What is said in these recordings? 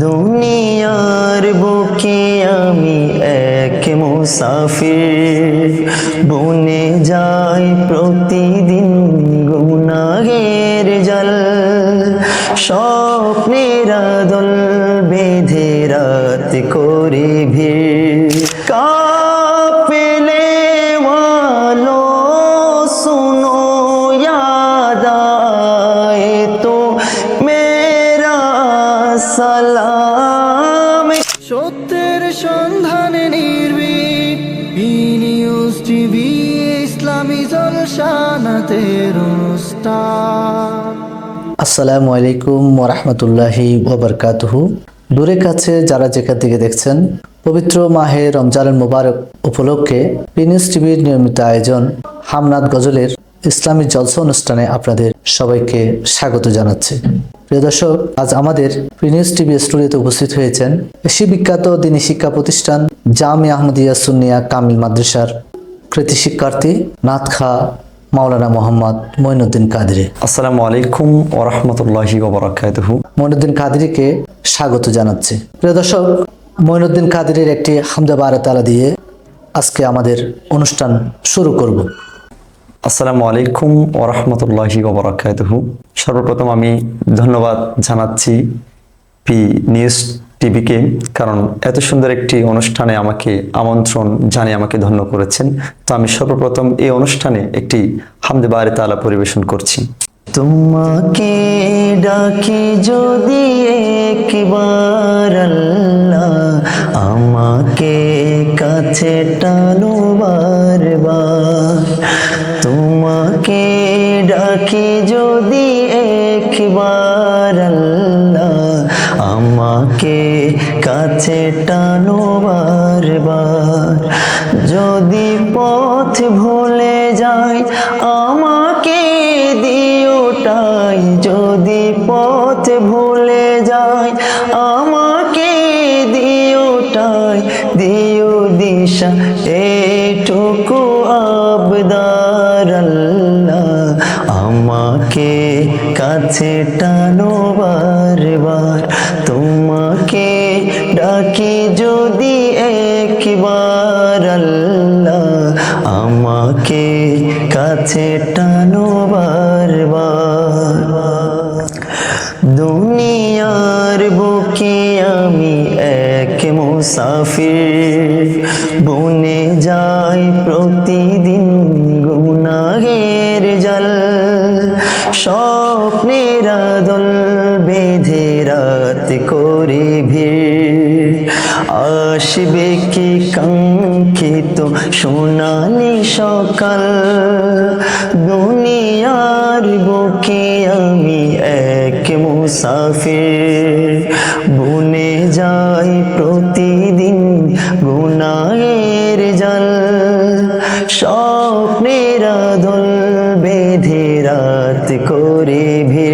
দুনিয়ার বুকে আমি এক মুসাফির বনে যাই প্রতিদিন আসসালামু আলাইকুম ওরহমতুল্লাহি ওবরকাতুহু। দূরে কাছে যারা যেখান থেকে দেখছেন, পবিত্র মাহে রমজানের মোবারক উপলক্ষে পিনিস টিভির নিয়মিত আয়োজন হামনাদ গজলের ইসলামী জলসা অনুষ্ঠানে আপনাদের সবাইকে স্বাগত জানাচ্ছি। প্রিয় দর্শক, আজ আমাদের প্রিনিউজ টিভি স্টুডিওতে উপস্থিত হয়েছেন এশি বিখ্যাত দিনী শিক্ষা প্রতিষ্ঠান জামি আহমদিয়া সুনিয়া কামিল মাদ্রাসার কৃতি শিক্ষার্থী নাথ খা মাওলানা মোহাম্মদ মঈনুদ্দিন কাদিরি। আসসালামু আলাইকুম ওরহমতুল্লাহি ওবরাকাতুহু মঈনুদ্দিন কাদিরিকে স্বাগত জানাচ্ছি। প্রিয় দর্শক মঈনুদ্দিন কাদিরের একটি হামদা বারাতালা দিয়ে আজকে আমাদের অনুষ্ঠান শুরু করব। আসসালামু আলাইকুম ওরহমতুল্লাহি ওবরাকাতুহু সর্বপ্রথম আমি ধন্যবাদ জানাচ্ছি পি নিউজ টিভিকে, কারণ এত সুন্দর একটি অনুষ্ঠানে আমাকে আমন্ত্রণ জানিয়ে আমাকে ধন্য করেছেন। তো আমি সর্বপ্রথম এই অনুষ্ঠানে একটি হামদে বারে তালা পরিবেশন করছি। তোমাকে ডাকি যদি একবার আল্লাহ, আমাকে কাছে টানো বারবার। তোমাকে ডাকি যদি একবার কাছে টানো বারবার। যদি পথ ভুলে যাই, আমাকে দিওটাই যদি পথ ভুলে যাই, আমাকে দিওটাই দিও দিশা, এটুকু আবদার আল্লাহ। আমাকে কাছে টানো আল্লাহ আমাকে কাছে টানো বারবার। দুনিয়ার বুকে আমি এক মুসাফির বনে যাই প্রতিদিন আসবে কি কাঙ্ক্ষিত সোনালি সকাল? দুনিয়ার বুকে আমি এক মুসাফির। বনে যাই প্রতিদিন গুনাহের জল। স্বপ্নের দল বেঁধে রাত করে ভিড়।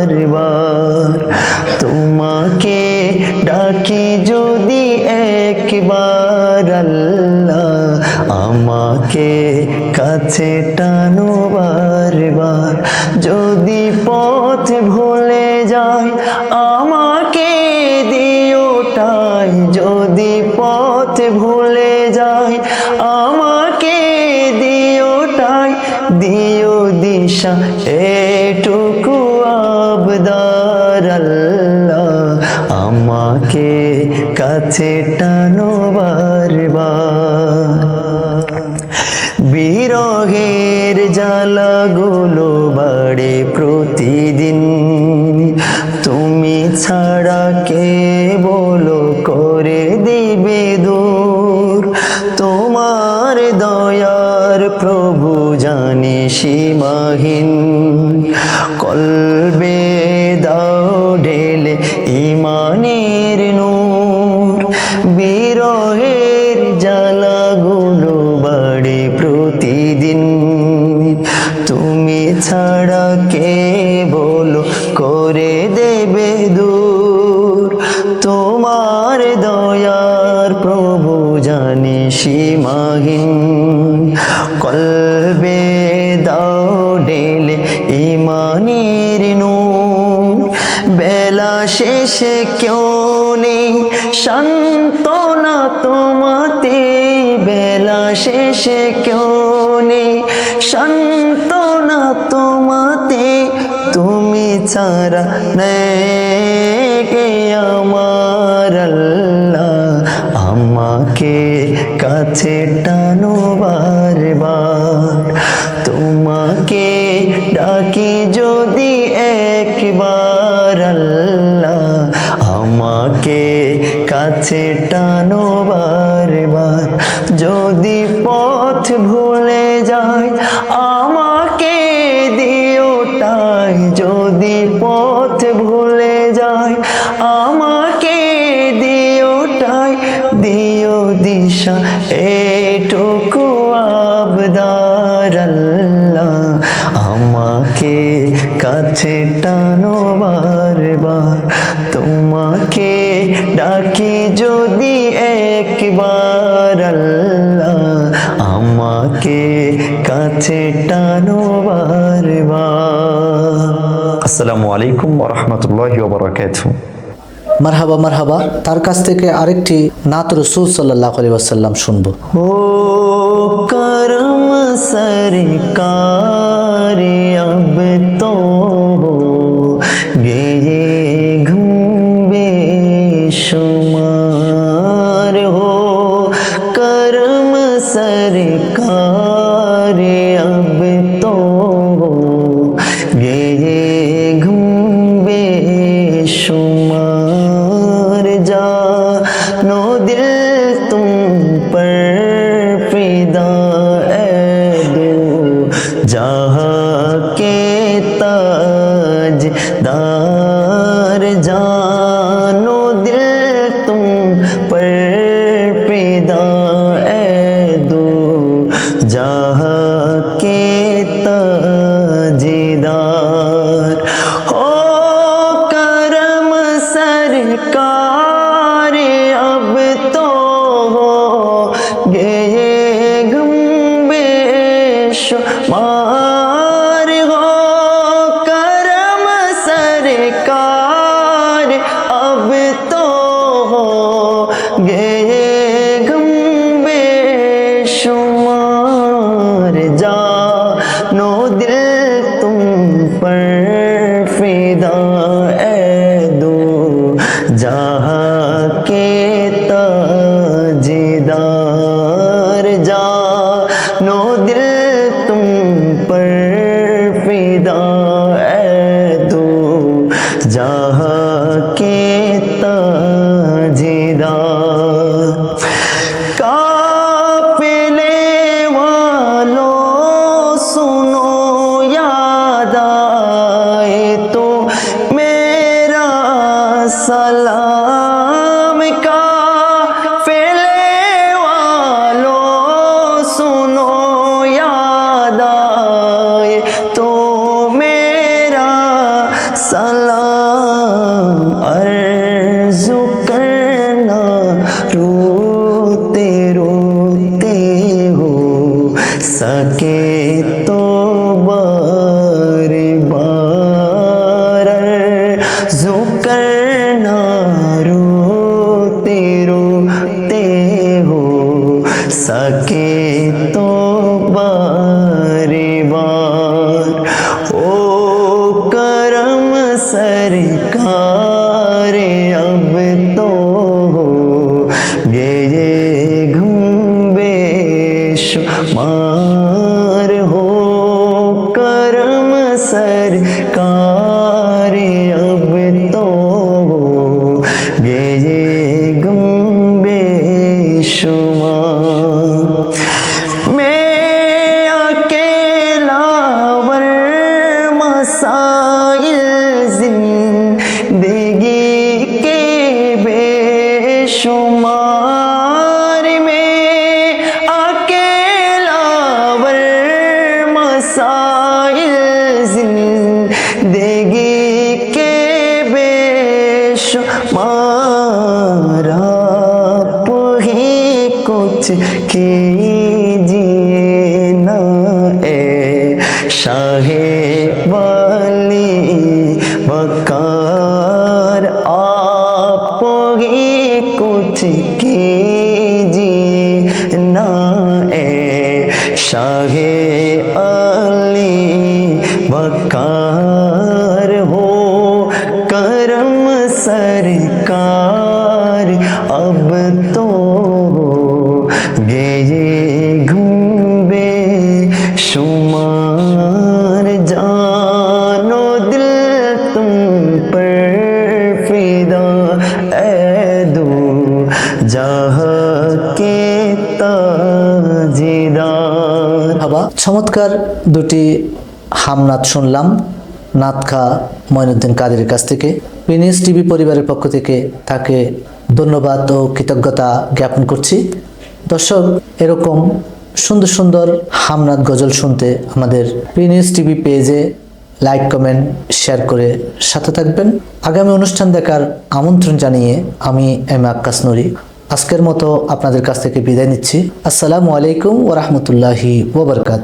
কাছে টানো বারবার যদি পথ ভুলে যাই, আমাকে দিওটাই যদি পথ ভুলে যাই, আমাকে দিওটাই দিও দিশা, এটুকু আবদার আমাকে কাছে টানো বারবার শাহীন কলবে দাও ঢেলে ইমানের নূর। বিরহের জ্বালাগুলো বাড়ি প্রতিদিন। তুমি ছাড়া কে বলো, করে দেবে দূর। তোমার দয়ার প্রভু জানি সীমাহীন। কলবে শেষে কেউ নেই। শান্তনা তোমাতে বেলা শেষে কেউ নেই। শান্তনা তোমাতে তুমি ছাড়া নেই আমার আল্লাহ। আমাকে কাছে টানো কাছে টানো বারবার যদি পথ ভুলে যায় আমাকে দিওটাই যদি পথ ভুলে যায় আমাকে দিওটাই দিও দিশা, এটুকু আবদার আমাকে কাছে টানো বারবার তোমাকে ডাকি যদি একবার আল্লাহ আমাকে কাছে টানো বারবার আসসালামু আলাইকুম ওরহমতুল্লাহি ওবরাকাতুহু মারহাবা মারহাবা তার কাছ থেকে আরেকটি নাত রসুল সাল্লাহ আলী আসাল্লাম শুনবো हो करम सरकार अब तो गे घूमे सके Allah. कीजिए ना ए शाहे वाली बकार आप कुछ कीजिए ना ए शाहे চমৎকার দুটি হামনাথ শুনলাম নাথ খা মঈনুদ্দিন কাদের কাছ থেকে। পিনিস টিভি পরিবারের পক্ষ থেকে তাকে ধন্যবাদ ও কৃতজ্ঞতা জ্ঞাপন করছি। দর্শক, এরকম সুন্দর সুন্দর হামনাথ গজল শুনতে আমাদের পিনিস টিভি পেজে লাইক, কমেন্ট, শেয়ার করে সাথে থাকবেন। আগামী অনুষ্ঠান দেখার আমন্ত্রণ জানিয়ে আমি এম আক্কাস নুরি। আজকের মতো আপনাদের কাছ থেকে বিদায় নিচ্ছি। আসসালামু আলাইকুম ওরহমতুল্লাহি ওবরকাত